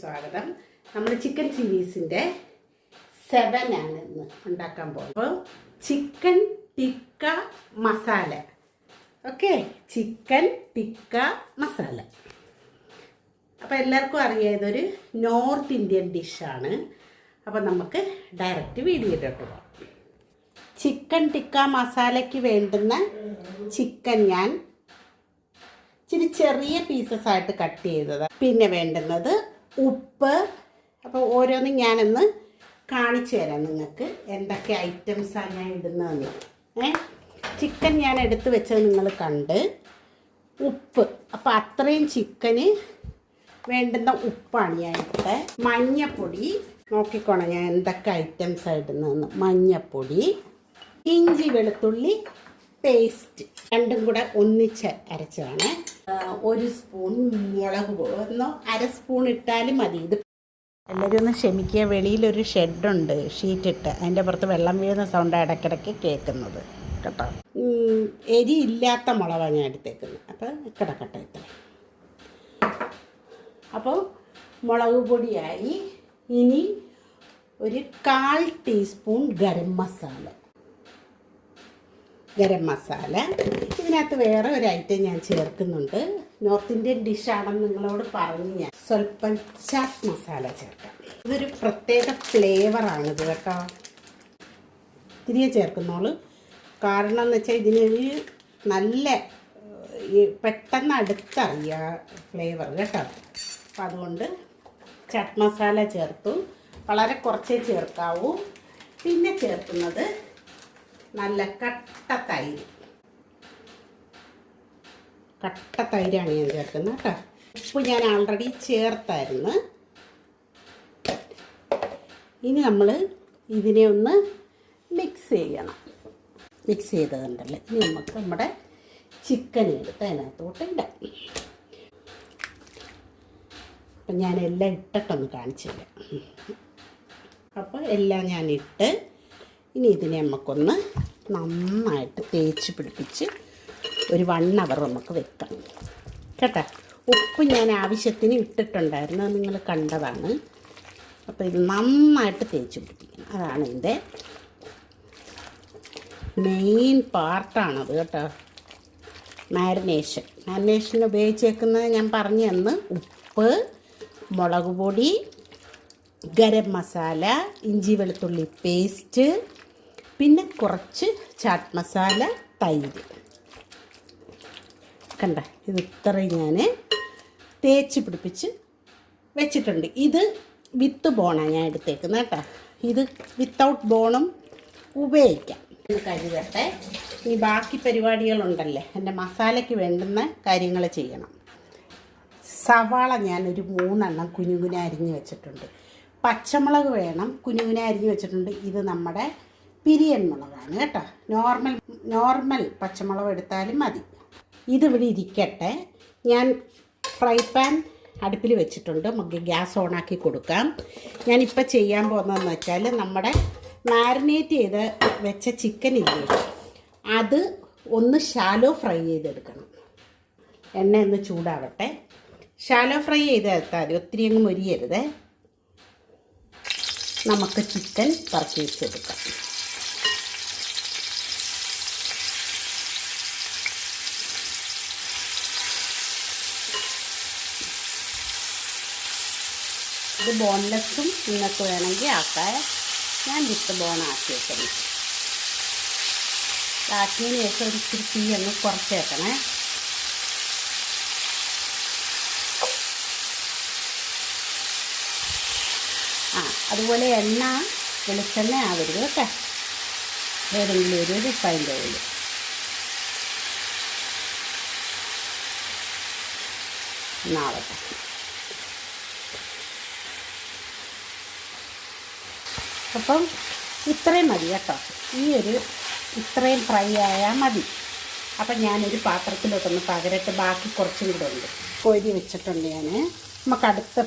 സ്വാഗതം. നമ്മൾ chicken ചില്ലീസിന്റെ seven ആണ് ഇന്ന് ഉണ്ടാക്കാൻ അപ്പോൾ chicken tikka masala. Okay chicken tikka masala. അപ്പോൾ എല്ലാവർക്കും അറിയാം ഇതൊരു നോർത്ത് ഇന്ത്യൻ ഡിഷാണ്. അപ്പോൾ നമുക്ക് ഡയറക്റ്റ് വീഡിയോയിലോട്ട് പോകാം ചിക്കൻ ടിക്ക മസാലയ്ക്ക് വേണ്ടുന്ന ചിക്കൻ ഞാൻ ഇച്ചിരി ചെറിയ പീസസ് ആയിട്ട് കട്ട് ചെയ്തത്. പിന്നെ വേണ്ടുന്നത് ഉപ്പ്. അപ്പോൾ ഓരോന്നും ഞാനൊന്ന് കാണിച്ചു തരാം നിങ്ങൾക്ക് എന്തൊക്കെ ഐറ്റംസാണ് ഞാൻ ഇടുന്നതെന്ന്. ഏ? ചിക്കൻ ഞാൻ എടുത്ത് വെച്ചത് നിങ്ങൾ കണ്ട്. ഉപ്പ്. അപ്പോൾ അത്രയും ചിക്കന് വേണ്ടുന്ന ഉപ്പാണ് ഞാൻ ഇട്ടത് മഞ്ഞപ്പൊടി. നോക്കിക്കോണം ഞാൻ എന്തൊക്കെ ഐറ്റംസ് ഇടുന്നതെന്ന്. മഞ്ഞപ്പൊടി ഇഞ്ചി വെളുത്തുള്ളി പേസ്റ്റ് രണ്ടും കൂടെ ഒന്നിച്ച് അരച്ചതാണ്. ഒരു സ്പൂൺ മുളക് ഒന്നോ അര സ്പൂൺ ഇട്ടാലും മതി. ഇത് എല്ലാവരും ഒന്ന് ക്ഷമിക്കുക. വെളിയിലൊരു ഷെഡുണ്ട് ഷീറ്റിട്ട്. അതിന്റെ പുറത്ത് വെള്ളം വീഴുന്ന സൗണ്ട് ഇടയ്ക്കിടയ്ക്ക് കേൾക്കുന്നത്. കേട്ടോ? എരി ഇല്ലാത്ത മുളകാണ് ഞാൻ എടുത്തേക്കുന്നത്. അപ്പോൾ കിടക്കട്ടെ ഇത്ര. അപ്പോൾ മുളക് പൊടിയായി. ഇനി ഒരു കാൽ ടീസ്പൂൺ ഗരം മസാല. ഗരം മസാല. ഇതിനകത്ത് വേറെ ഒരു ഐറ്റം ഞാൻ ചേർക്കുന്നുണ്ട്. നോർത്ത് ഇന്ത്യൻ ഡിഷാണെന്ന് നിങ്ങളോട് പറഞ്ഞു ഞാൻ. സ്വല്പം ചാറ്റ് മസാല ചേർക്കാം. ഇതൊരു പ്രത്യേക ഫ്ലേവറാണിത് കേട്ടോ. തിരികെ ചേർക്കുന്നോൾ. കാരണം എന്ന് വെച്ചാൽ ഇതിനൊരു നല്ല പെട്ടെന്ന് അടുത്തറിയാ ഫ്ലേവർ കേട്ടോ. അപ്പം അതുകൊണ്ട് ചാറ്റ് മസാല ചേർത്തു. വളരെ കുറച്ചേ ചേർക്കാവൂ. പിന്നെ ചേർക്കുന്നത് നല്ല കട്ട തൈര്. കട്ട തൈരാണ് ഞാൻ ചേർക്കുന്നത് കേട്ടോ. ഉപ്പ് ഞാൻ ആൾറെഡി ചേർത്തായിരുന്നു. ഇനി നമ്മൾ ഇതിനെ ഒന്ന് മിക്സ് ചെയ്യണം. മിക്സ് ചെയ്തതുണ്ടല്ലോ. ഇനി നമുക്ക് നമ്മുടെ ചിക്കൻ എടുത്ത് അതിനകത്തോട്ട് ഇടാം. ഞാൻ എല്ലാം ഇട്ടിട്ടൊന്ന് കാണിച്ചില്ല അപ്പോൾ എല്ലാം ഞാൻ ഇട്ട് ഇനി ഇതിനെ നമുക്കൊന്ന് നന്നായിട്ട് തേച്ച് പിടിപ്പിച്ച് ഒരു വൺ അവർ നമുക്ക് വെക്കാം. കേട്ടോ? ഉപ്പ് ഞാൻ ആവശ്യത്തിന് ഇട്ടിട്ടുണ്ടായിരുന്നു. അത് നിങ്ങൾ കണ്ടതാണ്. അപ്പോൾ ഇത് നന്നായിട്ട് തേച്ച് പിടിപ്പിക്കണം. അതാണ് ഇതിന്റെ മെയിൻ പാർട്ടാണത് കേട്ടോ. മാരിനേഷൻ മാരിനേഷൻ ഉപയോഗിച്ചേക്കുന്നത് ഞാൻ പറഞ്ഞു തന്ന്. ഉപ്പ് മുളക് പൊടി ഗരം മസാല ഇഞ്ചി വെളുത്തുള്ളി പേസ്റ്റ് പിന്നെ കുറച്ച് ചാട്ട് മസാല തൈര്. കണ്ട ഇത് ഇത്രയും ഞാൻ തേച്ച് പിടിപ്പിച്ച് വെച്ചിട്ടുണ്ട്. ഇത് വിത്ത് ബോണാണ് ഞാൻ എടുത്തേക്കുന്നത് കേട്ടോ. ഇത് വിത്തൗട്ട് ബോണും ഉപയോഗിക്കാം. കരുതട്ടെ ഈ ബാക്കി പരിപാടികളുണ്ടല്ലേ എന്റെ മസാലയ്ക്ക് വേണ്ടുന്ന കാര്യങ്ങൾ ചെയ്യണം. സവാള ഞാനൊരു മൂന്നെണ്ണം കുഞ്ഞുങ്ങനെ അരിഞ്ഞ് വെച്ചിട്ടുണ്ട്. പച്ചമുളക് വേണം കുഞ്ഞുങ്ങനെ അരിഞ്ഞ് വെച്ചിട്ടുണ്ട്. ഇത് നമ്മുടെ പിരിയൻ മുളകാണ് കേട്ടോ. നോർമൽ നോർമൽ പച്ചമുളക് എടുത്താലും മതി. ഇതിവിടെ ഇരിക്കട്ടെ. ഞാൻ ഫ്രൈ പാൻ അടുപ്പിൽ വെച്ചിട്ടുണ്ട്. നമുക്ക് ഗ്യാസ് ഓണാക്കി കൊടുക്കാം. ഞാനിപ്പോൾ ചെയ്യാൻ പോകുന്നതെന്ന് വെച്ചാൽ നമ്മുടെ മാരിനേറ്റ് ചെയ്ത് വെച്ച ചിക്കൻ ഇല്ലേ? അത് ഒന്ന് ഷാലോ ഫ്രൈ ചെയ്തെടുക്കണം. എണ്ണ ഒന്ന് ചൂടാവട്ടെ. ഷാലോ ഫ്രൈ ചെയ്തെടുത്താൽ മതി ഒത്തിരി അങ്ങ് മൊരിയരുതേ. നമുക്ക് ചിക്കൻ പർച്ചേസ് വെച്ചെടുക്കാം ഇത് ബോൺലെസ്സും നിങ്ങൾക്ക് വേണമെങ്കിൽ ആക്കാൻ ഞാൻ വിത്ത് ബോൺ ആക്കി വെക്കണം ആക്കിയതിന് ശേഷം ഒരു ഇച്ചിരി തീ കുറച്ച് കുറച്ചേക്കണേ ആ അതുപോലെ എണ്ണ വെളിച്ചെണ്ണ ആവരുത് കേട്ടോ. ഏതെങ്കിലും ഒരു റിഫൈൻഡ് ഓയിൽ എന്നാവട്ടെ അപ്പം ഇത്രയും മതി കേട്ടോ. ഈ ഒരു ഇത്രയും ഫ്രൈ ആയാൽ മതി. അപ്പം ഞാനൊരു പാത്രത്തിലോട്ടൊന്ന് പകരട്ട് ബാക്കി കുറച്ചും കൂടെ ഉണ്ട്. കോരി വെച്ചിട്ടുണ്ട് ഞാൻ നമുക്ക് അടുത്ത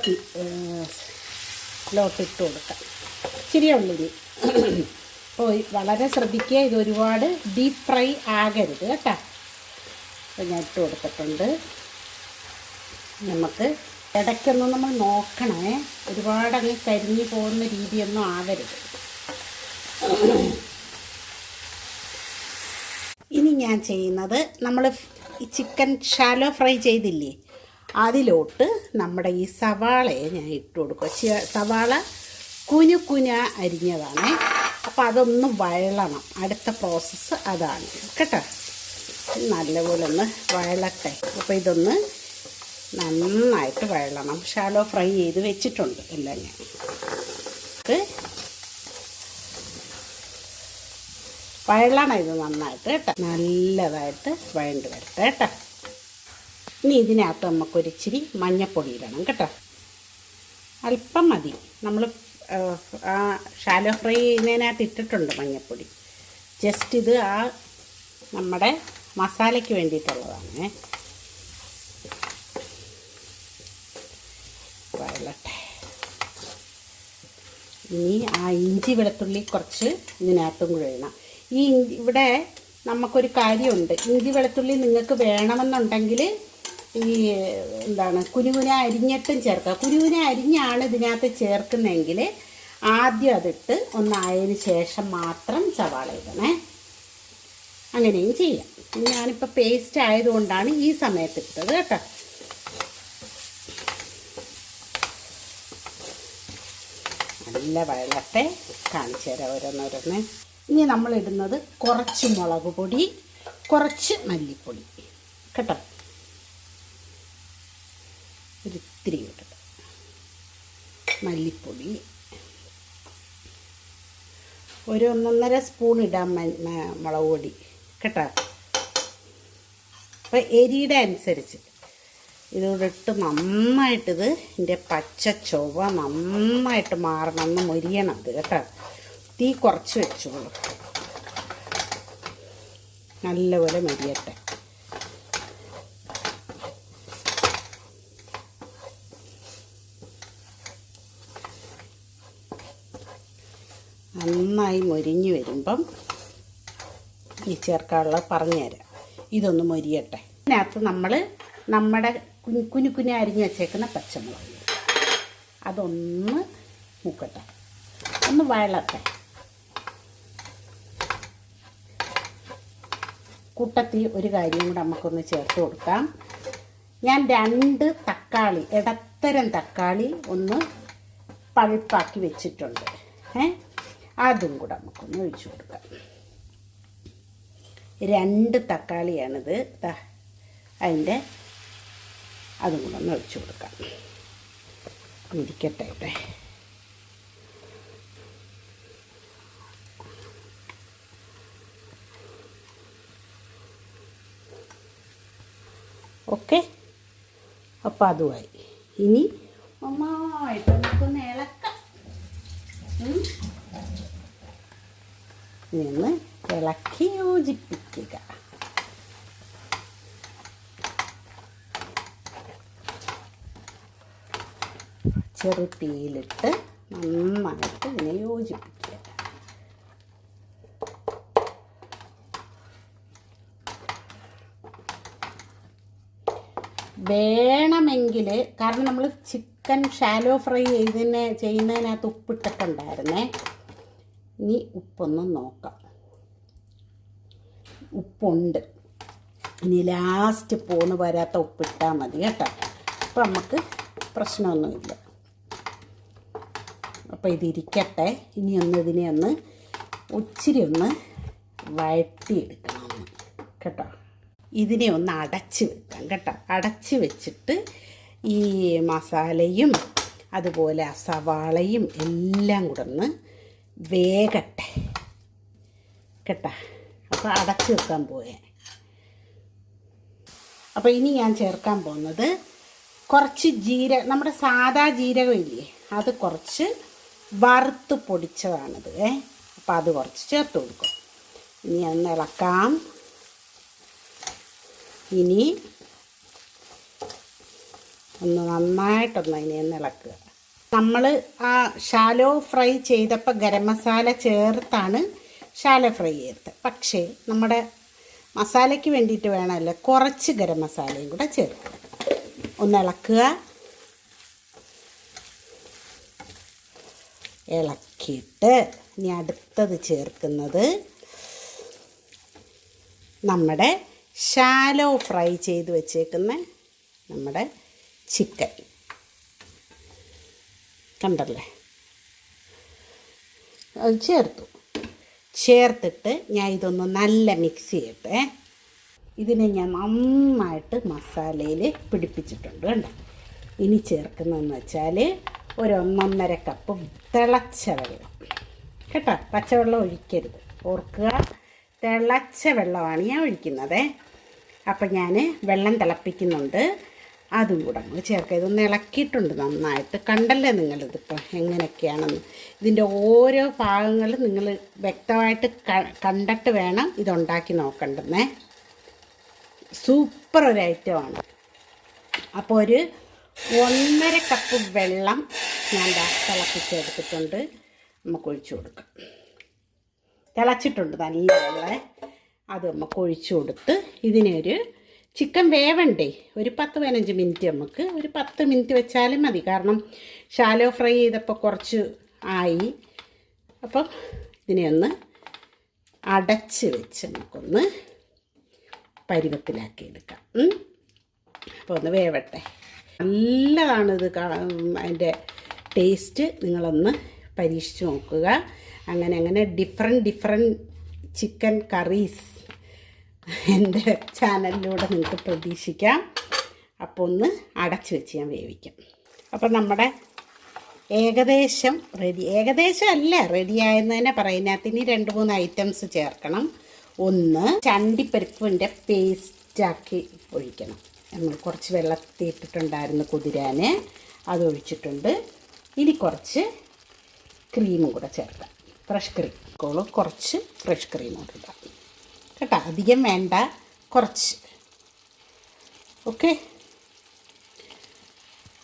ലോട്ട് ഇട്ട് കൊടുക്കാം. ഇച്ചിരി ഉള്ളിനി അപ്പോൾ വളരെ ശ്രദ്ധിക്കുക. ഇത് ഒരുപാട് ഡീപ്പ് ഫ്രൈ ആകരുത് കേട്ടോ. ഞാൻ ഇട്ട് കൊടുത്തിട്ടുണ്ട്. നമുക്ക് ഇടയ്ക്കൊന്നും നമ്മൾ നോക്കണേ. ഒരുപാട് അങ്ങ് കരിഞ്ഞു പോകുന്ന രീതിയൊന്നും ആവരുത്. ഇനി ഞാൻ ചെയ്യുന്നത് നമ്മൾ ഈ ചിക്കൻ ഷാലോ ഫ്രൈ ചെയ്തില്ലേ? അതിലോട്ട് നമ്മുടെ ഈ സവാളയെ ഞാൻ ഇട്ട് കൊടുക്കുക സവാള കുഞ്ഞു കുഞ്ഞ അരിഞ്ഞതാണ്. അപ്പോൾ അതൊന്ന് വഴളണം. അടുത്ത പ്രോസസ്സ് അതാണ്. കേട്ടോ? നല്ലപോലെ ഒന്ന് വഴളട്ടെ. അപ്പോൾ ഇതൊന്ന് നന്നായിട്ട് വഴളണം ഷാലോ ഫ്രൈ ചെയ്ത് വെച്ചിട്ടുണ്ട് എല്ലാം ഞാൻ. വഴളണം ഇത് നന്നായിട്ട് കേട്ടോ. നല്ലതായിട്ട് വഴണ്ട് വരട്ടെ കേട്ടോ. ഇനി ഇതിനകത്ത് നമുക്കൊരിച്ചിരി മഞ്ഞപ്പൊടി ഇടണം കേട്ടോ. അല്പം മതി. നമ്മൾ ആ ഷാലോ ഫ്രൈ ചെയ്യുന്നതിനകത്ത് ഇട്ടിട്ടുണ്ട് മഞ്ഞപ്പൊടി. ജസ്റ്റ് ഇത് ആ നമ്മുടെ മസാലയ്ക്ക് വേണ്ടിയിട്ടുള്ളതാണ്. ഇനി ആ ഇഞ്ചി വെളുത്തുള്ളി കുറച്ച് ഇതിനകത്തും കൂടെ ഇടണം. ഈ ഇവിടെ നമുക്കൊരു കാര്യമുണ്ട്. ഇഞ്ചി വെളുത്തുള്ളി നിങ്ങൾക്ക് വേണമെന്നുണ്ടെങ്കിൽ ഈ എന്താണ് കുനുകുന അരിഞ്ഞിട്ടും ചേർക്കുക കുനുകുന അരിഞ്ഞാണ് ഇതിനകത്ത് ചേർക്കുന്നതെങ്കിൽ ആദ്യം അതിട്ട് ഒന്നായതിന് ശേഷം മാത്രം സവാള ഇടണേ. അങ്ങനെയും ചെയ്യാം. ഞാനിപ്പോൾ പേസ്റ്റ് ആയതുകൊണ്ടാണ് ഈ സമയത്ത് ഇട്ടത് കേട്ടോ. നല്ല വെള്ളത്തെ കാണിച്ചു തരാം ഓരോന്നോരോന്ന്. ഇനി നമ്മളിടുന്നത് കുറച്ച് മുളക് പൊടി കുറച്ച് മല്ലിപ്പൊടി. കേട്ടോ? ഒരിത്തിരി ഇട്ടത് മല്ലിപ്പൊടി. ഒരു ഒന്നൊന്നര സ്പൂൺ ഇടാം മുളക് പൊടി. കേട്ടോ? അപ്പോൾ എരിയുടെ അനുസരിച്ച്. ഇതോടെ ഇട്ട് നന്നായിട്ടിത് ഇതിന്റെ പച്ച ചൊവ്വ നന്നായിട്ട് മാറണം മുരിയണം ഇത് കേട്ടോ. തീ കുറച്ച് വെച്ചോളൂ. നല്ലപോലെ മരിയട്ടെ. നന്നായി മൊരിഞ്ഞ് വരുമ്പം ഈ ചേർക്കാനുള്ള പറഞ്ഞുതരാം. ഇതൊന്ന് മൊരിയട്ടെ. ഇതിനകത്ത് നമ്മൾ നമ്മുടെ കുഞ്ഞു കുഞ്ഞു കുഞ്ഞു അരിഞ്ഞ് വെച്ചേക്കുന്ന പച്ചമുളക്. അതൊന്ന് മൂക്കട്ടെ. ഒന്ന് വഴലട്ടെ കൂട്ടത്തിൽ ഒരു കാര്യം കൂടെ നമുക്കൊന്ന് ചേർത്ത് കൊടുക്കാം. ഞാൻ രണ്ട് തക്കാളി ഇടത്തരം തക്കാളി ഒന്ന് പഴുപ്പാക്കി വെച്ചിട്ടുണ്ട്. ഏ? അതും കൂടെ നമുക്കൊന്ന് ഒഴിച്ചു കൊടുക്കാം. രണ്ട് തക്കാളിയാണിത്. അതിന്റെ അതും കൂടെ ഒന്ന് ഒഴിച്ചു കൊടുക്കാം. ഇരിക്കട്ടെ ഇവിടെ. ഓക്കെ. അപ്പം അതുമായി ഇനി നന്നായിട്ട് നമുക്കൊന്ന് ഇളക്കാം. ഒന്ന് ഇളക്കി യോജിപ്പിക്കുക. ചെറു തീയിലിട്ട് നന്നായിട്ട് ഇതിനെ യോജിപ്പിക്കുക. വേണമെങ്കിൽ കാരണം നമ്മൾ ചിക്കൻ ഷാലോ ഫ്രൈ ചെയ്തതിന് ചെയ്യുന്നതിനകത്ത് ഉപ്പിട്ടിട്ടുണ്ടായിരുന്നേ. ഇനി ഉപ്പൊന്ന് നോക്കാം. ഉപ്പുണ്ട്. ഇനി ലാസ്റ്റ് പോന്ന് വരാത്ത ഉപ്പിട്ടാൽ മതി കേട്ടോ. അപ്പം നമുക്ക് പ്രശ്നമൊന്നുമില്ല. അപ്പോൾ ഇതിരിക്കട്ടെ. ഇനി ഒന്ന് ഇതിനെ ഒന്ന് ഒച്ചിരി ഒന്ന് വഴറ്റിയെടുക്കണം. കേട്ടോ? ഇതിനെ ഒന്ന് അടച്ച് വെക്കാം കേട്ടോ. അടച്ച് വെച്ചിട്ട് ഈ മസാലയും അതുപോലെ സവാളയും എല്ലാം കൂടെ ഒന്ന് വേകട്ടെ. കേട്ടോ? അപ്പോൾ അടച്ച് വെക്കാൻ പോയേ അപ്പോൾ ഇനി ഞാൻ ചേർക്കാൻ പോകുന്നത് കുറച്ച് ജീര നമ്മുടെ സാധാ ജീരകം ഇല്ലേ? അത് കുറച്ച് വറുത്ത് പൊടിച്ചതാണിത്. ഏ അപ്പോൾ അത് കുറച്ച് ചേർത്ത് കൊടുക്കും. ഇനി ഒന്ന് ഇളക്കാം. ഇനി ഒന്ന് നന്നായിട്ടൊന്ന് അതിനെ ഒന്ന് ഇളക്കുക. നമ്മൾ ആ ഷാലോ ഫ്രൈ ചെയ്തപ്പോൾ ഗരം മസാല ചേർത്താണ് ഷാലോ ഫ്രൈ ചെയ്തത്. പക്ഷേ നമ്മുടെ മസാലയ്ക്ക് വേണ്ടിയിട്ട് വേണമല്ലോ കുറച്ച് ഗരം മസാലയും കൂടെ ചേർക്കുക. ഒന്ന് ഇളക്കുക. ഇളക്കിയിട്ട് ഇനി അടുത്തത് ചേർക്കുന്നത് നമ്മുടെ ഷാലോ ഫ്രൈ ചെയ്ത് വെച്ചേക്കുന്ന നമ്മുടെ ചിക്കൻ കണ്ടല്ലേ? അത് ചേർത്തു. ചേർത്തിട്ട് ഞാൻ ഇതൊന്ന് നല്ല മിക്സ് ചെയ്യട്ടെ. ഇതിനെ ഞാൻ നന്നായിട്ട് മസാലയിൽ പിടിപ്പിച്ചിട്ടുണ്ട് കണ്ടോ? ഇനി ചേർക്കുന്നതെന്ന് വെച്ചാൽ ഒരു ഒന്നൊന്നര കപ്പ് തിളച്ച വെള്ളം. കേട്ടോ? പച്ചവെള്ളം ഒഴിക്കരുത്. ഓർക്കുക തിളച്ച വെള്ളമാണ് ഞാൻ ഒഴിക്കുന്നത്. അപ്പം ഞാൻ വെള്ളം തിളപ്പിക്കുന്നുണ്ട്. അതും കൂടെ നമ്മൾ ചേർക്കുക. ഇതൊന്ന് ഇളക്കിയിട്ടുണ്ട് നന്നായിട്ട്. കണ്ടല്ലേ നിങ്ങളിതിപ്പോൾ എങ്ങനെയൊക്കെയാണെന്ന്? ഇതിന്റെ ഓരോ ഭാഗങ്ങളും നിങ്ങൾ വ്യക്തമായിട്ട് കണ്ടിട്ട് വേണം ഇതുണ്ടാക്കി നോക്കണ്ടെന്നേ. സൂപ്പർ ഒരു ഐറ്റമാണ് അപ്പോൾ ഒരു ഒന്നര കപ്പ് വെള്ളം ഞാൻ തിളപ്പിച്ചെടുത്തിട്ടുണ്ട് നമുക്ക് ഒഴിച്ചു കൊടുക്കാം. തിളച്ചിട്ടുണ്ട് നല്ല വെള്ളം. അത് നമുക്ക് ഒഴിച്ചു കൊടുത്ത് ഇതിനൊരു ചിക്കൻ വേവണ്ടേ? ഒരു പത്ത് പതിനഞ്ച് മിനിറ്റ് നമുക്ക്. ഒരു പത്ത് മിനിറ്റ് വെച്ചാലും മതി. കാരണം ഷാലോ ഫ്രൈ ചെയ്തപ്പോൾ കുറച്ച് ആയി. അപ്പം ഇതിനെ ഒന്ന് അടച്ച് വെച്ച് നമുക്കൊന്ന് പരുവത്തിലാക്കി എടുക്കാം. അപ്പോൾ ഒന്ന് വേവട്ടെ. നല്ലതാണ് ഇത് കാ- അതിന്റെ ടേസ്റ്റ് നിങ്ങളൊന്ന് പരീക്ഷിച്ച് നോക്കുക. അങ്ങനെ അങ്ങനെ ഡിഫറെന്റ് ഡിഫറെന്റ് ചിക്കൻ കറീസ് എന്റെ ചാനലിലൂടെ നിങ്ങൾക്ക് പ്രതീക്ഷിക്കാം. അപ്പോൾ ഒന്ന് അടച്ചു വെച്ച് ഞാൻ വേവിക്കാം. അപ്പം നമ്മുടെ ഏകദേശം റെഡി ഏകദേശം അല്ല റെഡി ആയെന്ന് തന്നെ പറയുന്നതിനകത്ത് ഇനി രണ്ട് മൂന്ന് ഐറ്റംസ് ചേർക്കണം. ഒന്ന് ചണ്ടിപ്പരിപ്പിന്റെ പേസ്റ്റാക്കി ഒഴിക്കണം. നമ്മൾ കുറച്ച് വെള്ളത്തിൽ ഇട്ടിട്ടുണ്ടായിരുന്നു കുതിരാൻ അത് ഒഴിച്ചിട്ടുണ്ട്. ഇനി കുറച്ച് ക്രീമും കൂടെ ചേർക്കാം. ഫ്രഷ് ക്രീം കോൾ കുറച്ച് ഫ്രഷ് ക്രീം കൂടെ ഇടാം. കേട്ടോ? അധികം വേണ്ട. കുറച്ച്. ഓക്കെ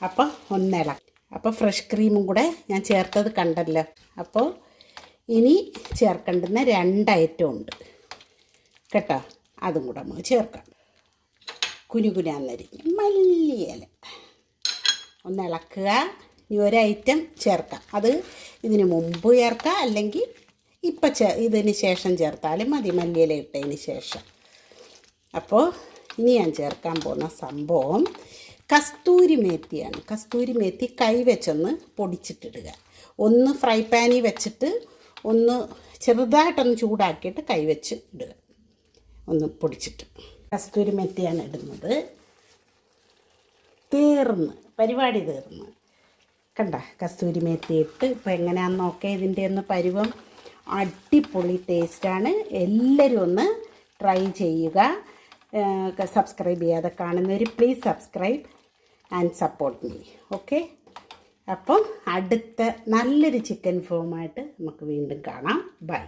അപ്പോൾ ഒന്നിള അപ്പോൾ ഫ്രഷ് ക്രീമും കൂടെ ഞാൻ ചേർത്തത് കണ്ടല്ലോ. അപ്പോൾ ഇനി ചേർക്കേണ്ടുന്ന രണ്ട് ഐറ്റം ഉണ്ട്. കേട്ടോ? അതും കൂടെ നമുക്ക് ചേർക്കാം. കുനുകുനാന്നരിഞ്ഞ് മല്ലിയില ഒന്ന് ഇളക്കുക. ഇനി ഒരു ഐറ്റം ചേർക്കാം. അത് ഇതിന് മുമ്പ് ചേർക്കാം അല്ലെങ്കിൽ ഇപ്പം ചേ ഇതിന് ശേഷം ചേർത്താലും മതി. മല്ലിയില ഇട്ടതിന് ശേഷം. അപ്പോൾ ഇനി ഞാൻ ചേർക്കാൻ പോകുന്ന സംഭവം കസ്തൂരി മേത്തിയാണ്. കസ്തൂരി മേത്തി കൈ പൊടിച്ചിട്ടിടുക. ഒന്ന് ഫ്രൈ പാനിൽ വെച്ചിട്ട് ഒന്ന് ചെറുതായിട്ടൊന്ന് ചൂടാക്കിയിട്ട് കൈ വെച്ച് ഇടുക. ഒന്ന് പൊടിച്ചിട്ട്. കസ്തൂരി മെത്തിയാണ് ഇടുന്നത്. തീർന്ന്. പരിപാടി തീർന്ന്. കണ്ട കസ്തൂരി മെത്തി ഇട്ട് ഇപ്പം എങ്ങനെയാണെന്ന് നോക്കേ. ഇതിന്റെ ഒന്ന് പരുവം അടിപൊളി ടേസ്റ്റാണ് എല്ലാവരും ഒന്ന് ട്രൈ ചെയ്യുക. സബ്സ്ക്രൈബ് ചെയ്യാതെ കാണുന്നവർ please subscribe and support me okay അപ്പം അടുത്ത നല്ലൊരു ചിക്കൻ ഫോമായിട്ട് നമുക്ക് വീണ്ടും കാണാം. ബൈ